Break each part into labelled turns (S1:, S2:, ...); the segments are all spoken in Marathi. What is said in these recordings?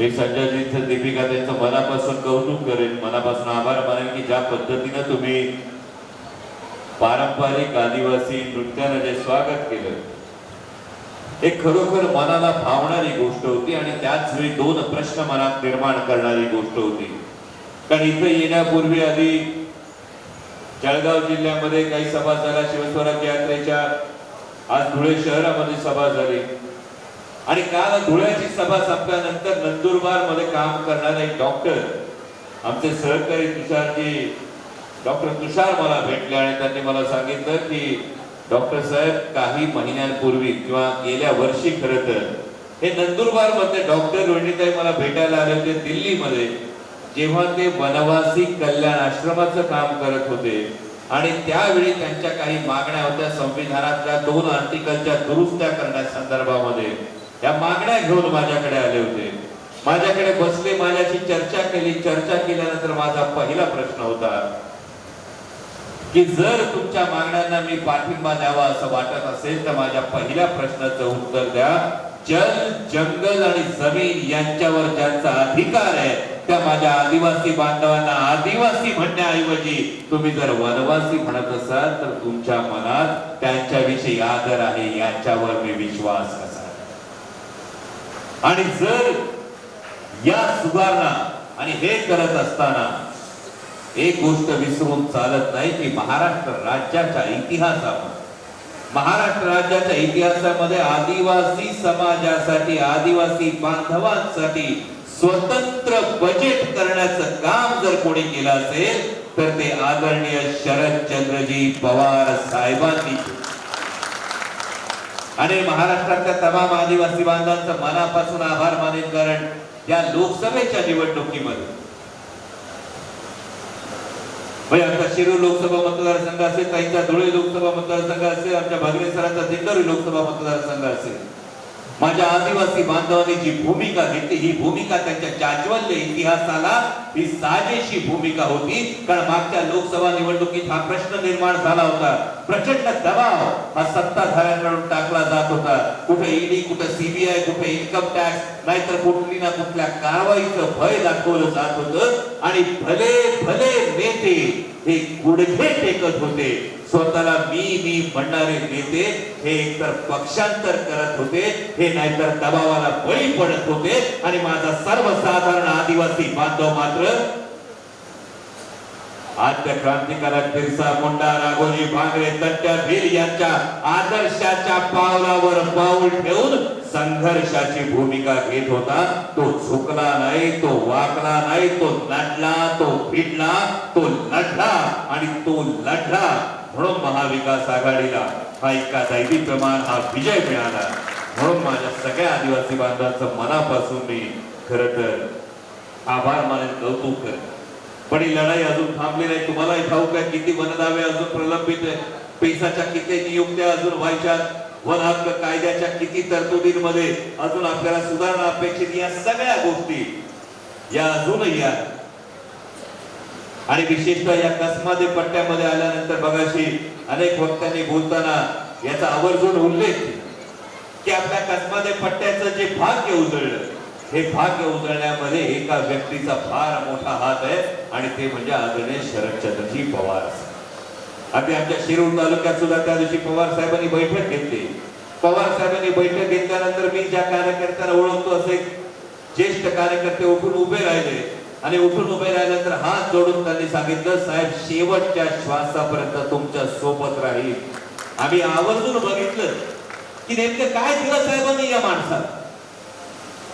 S1: मी संजयजींचं दीपिका त्यांचं मनापासून कौतुक करेन मनापासून आभार मानेन की ज्या पद्धतीनं तुम्ही पारंपरिक आदिवासी नृत्यानं जे स्वागत केलं हे खरोखर मनाला भावणारी गोष्ट होती आणि त्याच वेळी दोन प्रश्न मनात निर्माण करणारी गोष्ट होती. कारण इथे येण्यापूर्वी आधी जळगाव जिल्ह्यामध्ये काही सभा झाल्या शिवस्वराज्य यात्रेच्या आज धुळे शहरामध्ये सभा झाली. आणि काल धुळ्याची सभा संपल्यानंतर नंदुरबारमध्ये काम करणारे एक डॉक्टर आमचे सहकारी तुषारजी डॉक्टर तुषार मला भेटले आणि त्यांनी मला सांगितलं की डॉक्टर साहेब काही महिन्यांपूर्वी किंवा गेल्या वर्षी खरं तर हे नंदुरबारमध्ये डॉक्टर रोहिणीताई मला भेटायला आले होते दिल्लीमध्ये जेव्हा ते वनवासी कल्याण आश्रमाचं काम करत होते. आणि त्यावेळी त्यांच्या काही मागण्या होत्या संविधानातल्या दोन आर्टिकलच्या दुरुस्त्या करण्या संदर्भामध्ये या मागण्या घेऊन माझ्याकडे आले होते. माझ्याकडे बसले माझ्याशी चर्चा केली. चर्चा केल्यानंतर माझा पहिला प्रश्न होता की जर तुमच्या मागण्यांना मी पाठिंबा द्यावा असं वाटत असेल तर माझ्या पहिल्या प्रश्नाचं उत्तर द्या. जल जंगल आणि जमीन यांच्यावर ज्यांचा अधिकार आहे त्या माझ्या आदिवासी बांधवांना आदिवासी म्हणण्याऐवजी तुम्ही जर वनवासी म्हणत असाल तर तुमच्या मनात त्यांच्याविषयी आदर आहे याच्यावर मी विश्वास आहे आणि जर या सुधारणा आणि हे करत असताना एक गोष्ट विसरून चालत नाही की महाराष्ट्र राज्याच्या इतिहासामध्ये महाराष्ट्र राज्याच्या इतिहासामध्ये आदिवासी समाजासाठी आदिवासी बांधवांसाठी स्वतंत्र बजेट करण्याचं काम जर कोणी केलं असेल तर ते आदरणीय शरदचंद्रजी पवार साहेबांनी आणि महाराष्ट्रातल्या तमाम आदिवासी बांधवांचा मनापासून आभार मानेन कारण या लोकसभेच्या निवडणुकीमध्ये. म्हणजे आमचा शिरूर लोकसभा मतदारसंघ असेल काहींचा धुळे लोकसभा मतदारसंघ असेल आमच्या भगवे सरांचा दिंडोरी लोकसभा मतदारसंघ असेल. माझ्या आदिवासी बांधवांनी जी भूमिका घेतली ही भूमिका त्यांच्या जाज्वल्य इतिहासाला ही साजेशी भूमिका होती. कारण मागच्या लोकसभा निवडणुकीत हा प्रश्न निर्माण झाला होता. प्रचंड दबाव हा सत्ताधाऱ्यांकडून टाकला जात होता. कुठे ईडी कुठे सीबीआय कुठे इन्कम टॅक्स नाहीतर कुठली ना कुठल्या कारवाईचं भय दाखवलं जात होतं. आणि भले भले नेते हे गुडघे टेकत होते. स्वतःला मी मी म्हणणारे नेते हे एकतर पक्षांतर करत होते हे नाहीतर दबावाला बळी पडत होते. आणि माझा सर्वसाधारण आदिवासी बांधव मात्र आद्य क्रांतिकारक बिरसा मुंडा राघोजी भांगरे तट्ट्या भील यांच्या आदर्शाच्या पावलावर पाऊल ठेवून संघर्षाची भूमिका घेत होता. तो झुकला नाही तो वाकला नाही तो लढला तो भिडला तो लढला आणि तो लढला. म्हणून महाविकास आघाडीला हा इतका दैवी प्रमाण हा विजय मिळाला. म्हणून माझ्या सगळ्या आदिवासी बांधवांचं मनापासून मी खर तर आभार मानेन कौतुक करतो पण ही लढाई अजून थांबली नाही. तुम्हालाही ठाऊक आहे किती वनदावे अजून प्रलंबित आहे. पैसाच्या किती नियुक्त्या अजून व्हायच्या वन हक्क कायद्याच्या किती तरतुदींमध्ये अजून आपल्याला सुधारणा अपेक्षित या सगळ्या गोष्टी या अजूनही आहेत. आणि विशेषतः या कसमादे पट्ट्यामध्ये आल्यानंतर बघाशी अनेक वक्त्यांनी बोलताना याचा आवर्जून उल्लेख की आपल्या कसमादे पट्ट्याचं जे भाग्य उजळलं हे भाग्य उजळण्यामध्ये एका व्यक्तीचा फार मोठा हात आहे आणि ते म्हणजे आदरणीय शरदचंद्रजी पवार. आम्ही आमच्या शिरूर तालुक्यात सुद्धा त्या दिवशी पवार साहेबांनी बैठक घेतली. पवार साहेबांनी बैठक घेतल्यानंतर मी ज्या कार्यकर्त्यांना ओळखतो असे ज्येष्ठ कार्यकर्ते उठून उभे राहिले आणि उठून उभे राहिल्यानंतर हात जोडून त्यांनी सांगितलं साहेब शेवटच्या श्वासापर्यंत तुमच्यासोबत राहील. आम्ही आवर्जून बघितलं की नेमकं काय दिलं साहेबांनी या माणसाला.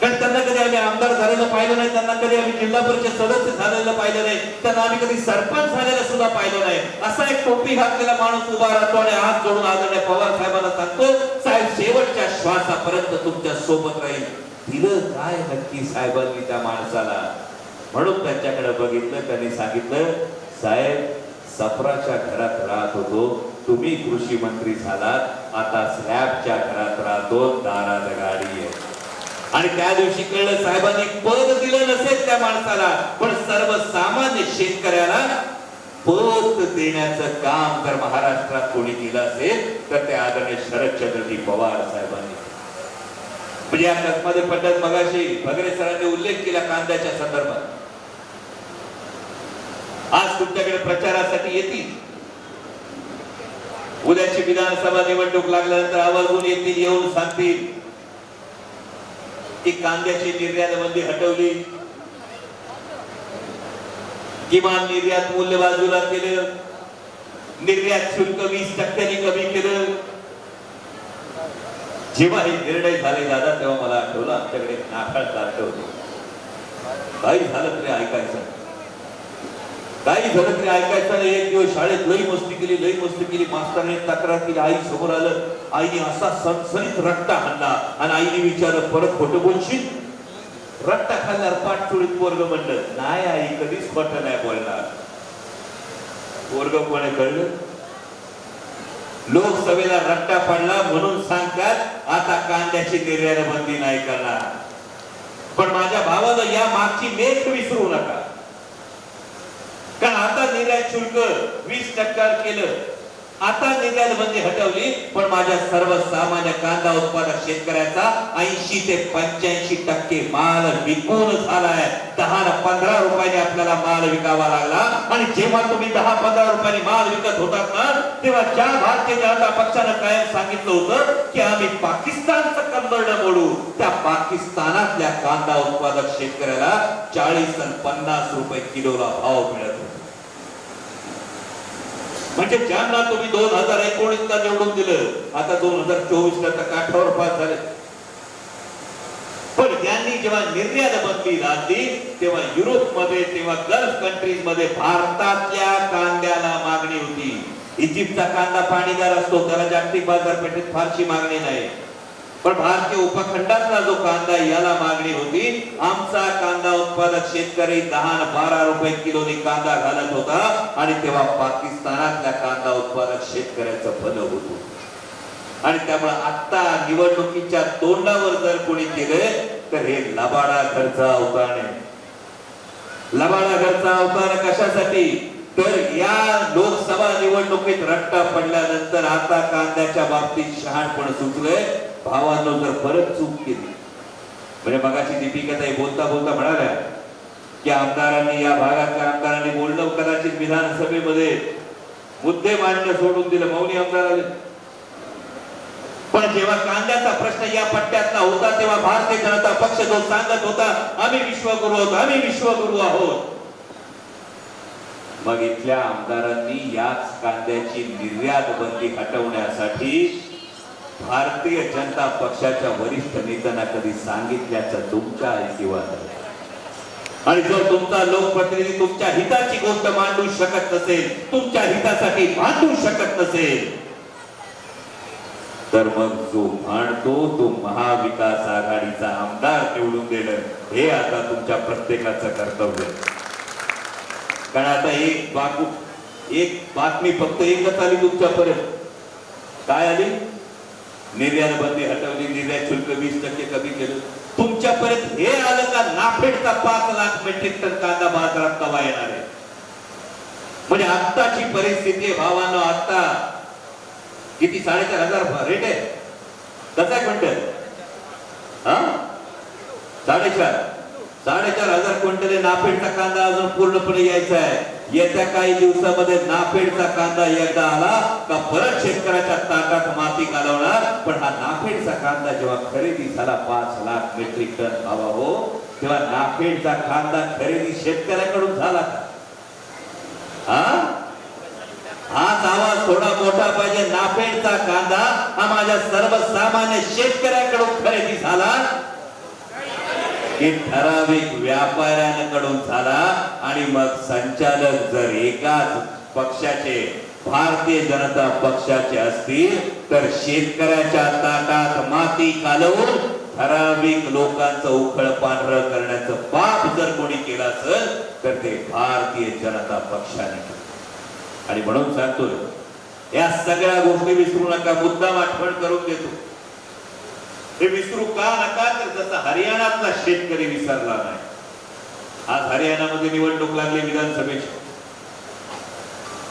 S1: कारण त्यांना कधी आम्ही आमदार झालेलं पाहिलं नाही त्यांना कधी आम्ही जिल्हा परिषद सदस्य झालेलं पाहिलं नाही त्यांना आम्ही कधी सरपंच झालेलं सुद्धा पाहिलं नाही. असा एक टोपी घातलेला माणूस उभा राहतो आणि हात जोडून आदरणीय पवार साहेबांना सांगतो साहेब शेवटच्या श्वासापर्यंत तुमच्यासोबत राहील. दिलं काय नक्की साहेबांनी त्या माणसाला? म्हणून त्यांच्याकडे बघितलं त्यांनी सांगितलं साहेब सफराच्या घरात राहत होतो. तुम्ही कृषी मंत्री झालात. आता स्लॅबच्या घरात राहतो. दारात गाडी आहे. आणि त्या दिवशी कळलं साहेबांनी पद दिलं नसेल त्या माणसाला. पण सर्वसामान्य शेतकऱ्याला पद देण्याचं काम जर महाराष्ट्रात कोणी केलं असेल तर ते आदरणीय शरदचंद्रजी पवार साहेबांनी म्हणजे या कसमध्ये पद्धत मगाशी. भगरे सरांनी उल्लेख केला कांद्याच्या संदर्भात. आज तुमच्याकडे प्रचारासाठी येतील. उद्याची विधानसभा निवडणूक लागल्यानंतर आवर्जून येतील येऊन सांगतील. की कांद्याची निर्यात बंदी हटवली. किमान निर्यात मूल्य बाजूला केलं. निर्यात शुल्क वीस टक्क्यांनी कमी केलं. जेव्हा हे निर्णय झाले दादा तेव्हा मला आठवलं आमच्याकडे नाकाळ नाठाळ होते. काही झालं तरी ऐकायचं. काही झालं नाही ऐकायचं नाही. एक दिवस शाळेत लई मस्ती केली लई मस्ती केली. मास्तराने तक्रार केली. आई समोर आलं. आईने असा सणसणीत रट्टा आणला आणि आईने विचारलं परत खोटं बोलशील? रट्टा खाल्ल्यावर पाठ चोळीत पोरग म्हणलं नाही आई कधीच खोटं नाही बोलणार. पोरग कोणी कळलं? लोकसभेला रट्टा पडला म्हणून सांगतात आता कांद्याची निर्यात बंदी नाही करणार. पण माझ्या भावाला या मागची मेख विसरू नका. कारण आता निर्यात शुल्क वीस टक्क्यावर केलं. आता निर्यात बंदी हटवली पण माझ्या सर्वसामान्य कांदा उत्पादक शेतकऱ्याचा ऐंशी ते पंच्याऐंशी टक्के माल विकून झालाय. दहा पंधरा रुपयाने आपल्याला माल विकावा लागला. आणि जेव्हा तुम्ही दहा पंधरा रुपयाने माल विकत होतात ना तेव्हा ज्या भारतीय जनता पक्षानं कायम सांगितलं होतं की आम्ही पाकिस्तानचं कंबरड मोडू. त्या पाकिस्तानातल्या कांदा उत्पादक शेतकऱ्याला चाळीस आणि पन्नास रुपये किलोला भाव मिळत होता. म्हणजे ज्यांना तुम्ही दोन हजार एकोणीस ला निवडून दिलं आता दोन हजार चोवीस ला तर काठावर पास झाले. पण यांनी जेव्हा निर्यात बंदी लादली तेव्हा युरोपमध्ये तेव्हा गल्फ कंट्रीजमध्ये भारतातल्या कांद्याला मागणी होती. इजिप्तचा कांदा पाणीदार असतो त्याला जागतिक बाजारपेठेत फारशी मागणी नाही. पण भारतीय उपखंडातला जो कांदा याला मागणी होती. आमचा कांदा उत्पादक शेतकरी दहा बारा रुपये किलोनी कांदा घालत होता आणि तेव्हा पाकिस्तानातल्या कांदा उत्पादक शेतकऱ्याचं भलं होत. आणि त्यामुळे आता निवडणुकीच्या तोंडावर जर कोणी केले तर हे लबाडा घरचा अवतार लबाडा घरचा अवतार कशासाठी? तर या लोकसभा निवडणुकीत रट्टा पडल्यानंतर आता कांद्याच्या बाबतीत शहाणपण सुचलंय भावांनो जर परत चूक केली म्हणजे मगाची दीपिकाताई बोलता बोलता म्हणाल्या की आमदारांनी या भागातल्या आमदारांनी बोलणं कदाचित विधानसभेमध्ये मुद्दे मांडणं सोडून दिलं मौनी आमदार पण जेव्हा कांद्याचा प्रश्न या पट्ट्यातला होता तेव्हा भारतीय जनता पक्ष जो सांगत होता आम्ही विश्वगुरु आहोत आम्ही विश्वगुरु आहोत. मग इथल्या आमदारांनी याच कांद्याची निर्यात बंदी हटवण्यासाठी भारतीय जनता पक्षाच्या वरिष्ठ नेत्यांना कधी सांगितल्याचं तुमच्या ऐकिवात आणि जर तुमचा लोकप्रतिनिधी तुमच्या हिताची गोष्ट मांडू शकत नसेल तुमच्या हितासाठी मांडू शकत नसेल तर मग जो मांडतो तो महाविकास आघाडीचा आमदार निवडून देणं हे आता तुमच्या प्रत्येकाचं कर्तव्य. कारण आता एक बाकू एक बातमी फक्त एकच आली तुमच्यापर्यंत. काय आली? निर्यात बंदी हटवली निर्यात शुल्क वीस टक्के कमी केलं. तुमच्यापर्यंत हे आलं का नाफेडचा पाच लाख मेट्रिक टन कांदा बाजारात कवा येणार आहे? म्हणजे आत्ताची परिस्थिती भावानं आत्ता आता किती साडेचार हजार रेट आहे? कसा आहे म्हणत हा? साडेचार. साडेचार हजार क्विंटल आहे. नाफेडचा कांदा अजून पूर्णपणे यायचा आहे. येत्या काही दिवसामध्ये नाफेडचा कांदा एकदा आला का परत शेतकऱ्याच्या ताटात माती घालवणार? पण हा नाफेडचा कांदा जेव्हा खरेदी झाला पाच लाख मेट्रिक टन हवा हो तेव्हा नाफेडचा कांदा खरेदी शेतकऱ्याकडून झाला का? हा? हाच आवाज थोडा मोठा पाहिजे. नाफेडचा कांदा हा माझ्या सर्वसामान्य शेतकऱ्याकडून खरेदी झाला. की ठराविक व्यापाऱ्यांकडून झाला आणि मग संचालक जर एकाच पक्षाचे भारतीय जनता पक्षाचे असतील तर शेतकऱ्याच्या ताटात माती कालवून ठराविक लोकांचं उखळ पांढरं करण्याचं पाप जर कोणी केलं असेल तर ते भारतीय जनता पक्षाने केलं. आणि म्हणून सांगतोय या सगळ्या गोष्टी विसरू नका मुद्दाम आठवण करून देतो हे विसरू का नका तर जसा हरियाणातला शेतकरी विसरला नाही. आज हरियाणामध्ये निवडणूक लागली विधानसभेची.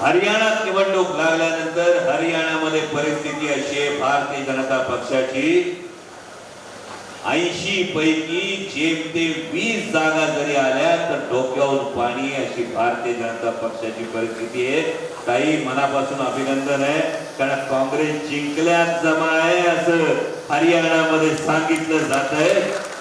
S1: हरियाणात निवडणूक लागल्यानंतर हरियाणामध्ये परिस्थिती अशी आहे भारतीय जनता पक्षाची ऐंशी पैकी जेमतेम वीस जागा जरी आल्या तर डोक्यावर पाणी अशी भारतीय जनता पक्षाची परिस्थिती आहे. काही मनापासून अभिनंदन आहे. कारण काँग्रेस जिंकल्यात जमा आहे असं हरियाणामध्ये सांगितलं जात आहे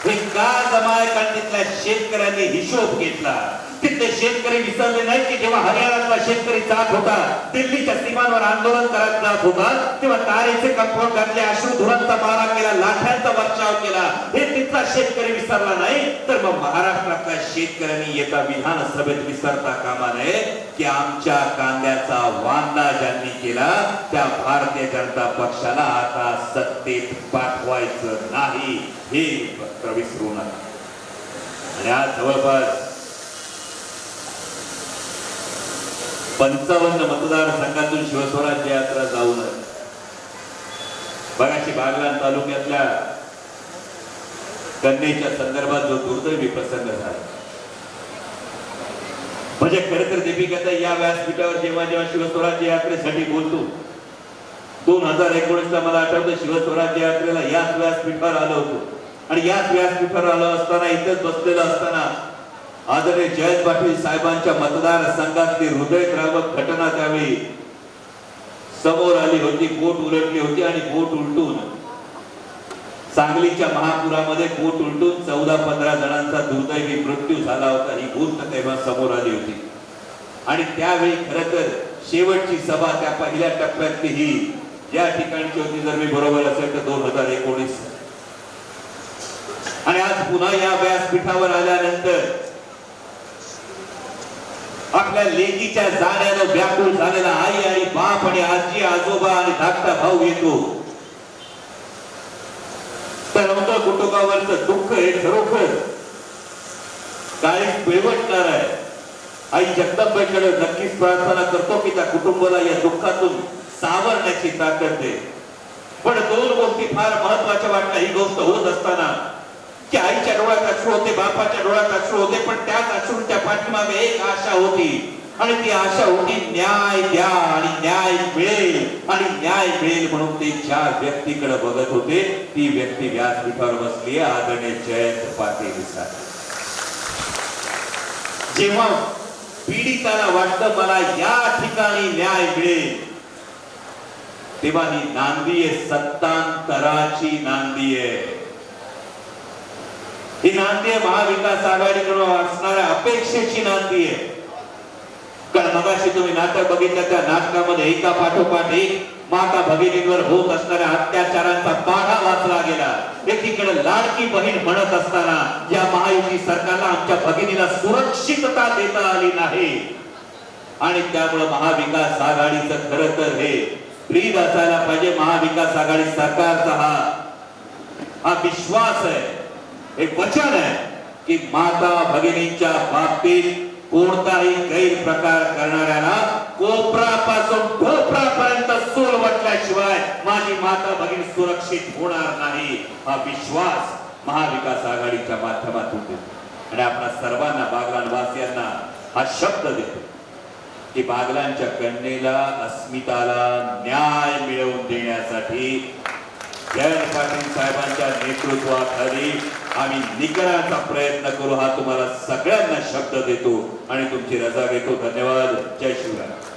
S1: हे का जमा आहे कारण तिथल्या शेतकऱ्यांनी हिशोब घेतला. तिथले शेतकरी विसरले नाही की जेव्हा हरियाणातला शेतकरी जात होता दिल्लीच्या सीमांवर आंदोलन करत जात होता तेव्हा तारेचे कंपाऊंड घातले अश्रुधुरांचा मारा केला लाठ्यांचा वर्षाव केला. हे तिथला शेतकरी विसरला नाही तर मग महाराष्ट्रातल्या शेतकऱ्यांनी एका विधानसभेत विसरता कामा नये की आमच्या कांद्याचा वांदा ज्यांनी केला त्या भारतीय जनता पक्षाला आता सत्तेत पाठवायचं नाही हे विसरू नका. आणि आज जवळपास पंचावन्न मतदारसंघातून शिवस्वराज्य यात्रा जाऊन नये बऱ्याचशे बागलाण तालुक्यातल्या कन्येच्या संदर्भात जो दुर्दैवी प्रसंग झाला. म्हणजे खरं तर दीपिकाचा या व्यासपीठावर जेव्हा जेव्हा शिवस्वराज्य यात्रेसाठी बोलतो दोन हजार एकोणीसला मला आठवतं शिवस्वराज्य यात्रेला याच व्यासपीठावर आलो होतो. आणि याच व्यासपीठावर आलो असताना इथंच बसलेलं असताना आदरणीय जयंत पाटील साहेबांच्या मतदारसंघातली हृदयद्रावक घटना त्यावेळी समोर आली होती बोट उलटली होती आणि बोट उलटून सांगलीच्या महापुरामध्ये बोट उलटून चौदा पंधरा जणांचा दुर्दैवी मृत्यू झाला होता. ही गोष्ट तेव्हा समोर आली होती. आणि त्यावेळी खर तर शेवटची सभा त्या पहिल्या टप्प्यातली ही या ठिकाणची होती जर मी बरोबर असेल तर दोन हजार एकोणीस. आणि आज पुन्हा या व्यासपीठावर आल्यानंतर आपल्या लेकीच्या जाण्यानं व्याकुळ झालेला आई आणि बाप आणि आजी आजोबा आणि धाकटा भाऊ येतो. तर नव्हतं कुटुंबावरचं दुःख हे खरोखर काही पिळवटणार आहे. आई जगदंबाईकडे नक्कीच प्रार्थना करतो की त्या कुटुंबाला या दुःखातून सावरण्याची ताकद दे. पण दोन गोष्टी फार महत्त्वाच्या वाटल्या. ही गोष्ट होत असताना की आईच्या डोळ्यात अश्रू होते बापाच्या डोळ्यात अश्रू होते पण त्याच अश्रूंच्या पाठीमागे एक आशा होती. आणि ती आशा होती न्याय द्या आणि न्याय मिळेल. आणि न्याय मिळेल म्हणून ते ज्या व्यक्तीकडे बघत होते ती व्यक्ती व्यासपीठावर बसली आदरणीय जयंत पाटील जेव्हा पीडिताला वाटतं मला या ठिकाणी न्याय मिळेल तेव्हा ही नांदी आहे सत्तांतराची नांदी आहे ही नांदी आहे महाविकास आघाडीकडून असणाऱ्या अपेक्षेची नांदी आहे. कारण मगाशी तुम्ही नाटक बघितलं त्या नाटकामध्ये एका पाठोपाठ एक माता भगिनींवर होत असणाऱ्या अत्याचारांचा पाढा वाचला गेला. एकीकडे लाडकी बहीण म्हणत असताना या महायुती सरकारला आमच्या भगिनीला सुरक्षितता देता आली नाही. आणि त्यामुळे महाविकास आघाडीचं खर तर हे ब्रीद असायला पाहिजे. महाविकास आघाडी सरकारचा हा हा विश्वास आहे. एक वचन आहे की माता भगिनींच्या बाबतीत कोणताही गैरप्रकार करणाऱ्याला कोपरापासून ढोपरापर्यंत सोल वाटल्याशिवाय माझी माता भगिनी सुरक्षित होणार नाही. हा विश्वास महाविकास आघाडीच्या माध्यमातून देतो. आणि आपल्या सर्वांना बागलानवासियांना हा शब्द देतो की बागलांच्या कन्येला अस्मिताला न्याय मिळवून देण्यासाठी जयंत पाटील साहेबांच्या नेतृत्वाखाली आम्ही निकराचा प्रयत्न करू. हा तुम्हाला सगळ्यांना शब्द देतो आणि तुमची रजा घेतो. धन्यवाद. जय शिवराय.